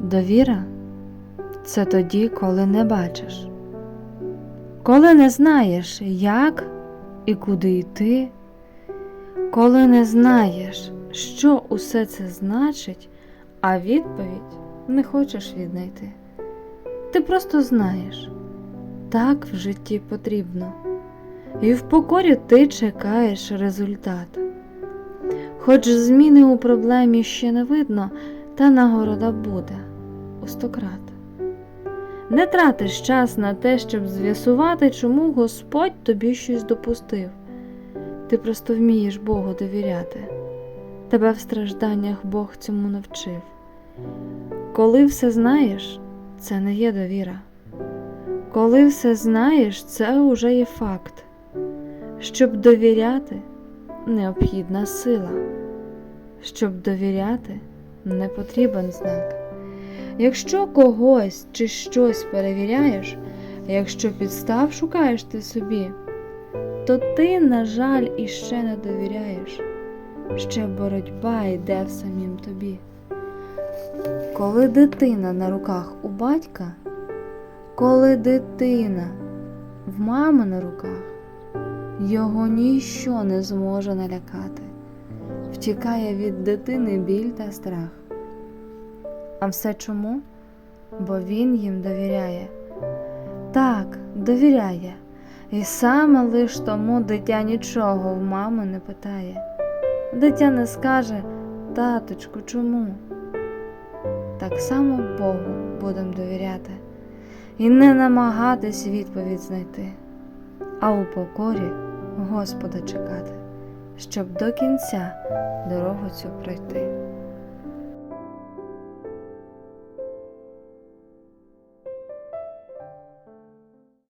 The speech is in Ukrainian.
Довіра це тоді, коли не бачиш, коли не знаєш, як і куди йти, коли не знаєш, що усе це значить, а відповідь не хочеш віднайти. Ти просто знаєш, так в житті потрібно, і в покорі ти чекаєш результат. Хоч зміни у проблемі ще не видно, та нагорода буде у сто крат. Не тратиш час на те, щоб з'ясувати, чому Господь тобі щось допустив. Ти просто вмієш Богу довіряти. Тебе в стражданнях Бог цьому навчив. Коли все знаєш, це не є довіра. Коли все знаєш, це уже є факт. Щоб довіряти, необхідна сила. Щоб довіряти, не потрібен знак. Якщо когось чи щось перевіряєш, якщо підстав шукаєш ти собі, то ти, на жаль, іще не довіряєш, ще боротьба йде в самім тобі. Коли дитина на руках у батька, коли дитина в мами на руках, його ніщо не зможе налякати, втікає від дитини біль та страх. А все чому? Бо він їм довіряє. Так, довіряє. І саме лиш тому дитя нічого в мами не питає. Дитя не скаже, таточку, чому? Так само Богу будемо довіряти і не намагатись відповідь знайти, а у покорі Господа чекати, щоб до кінця дорогу цю пройти.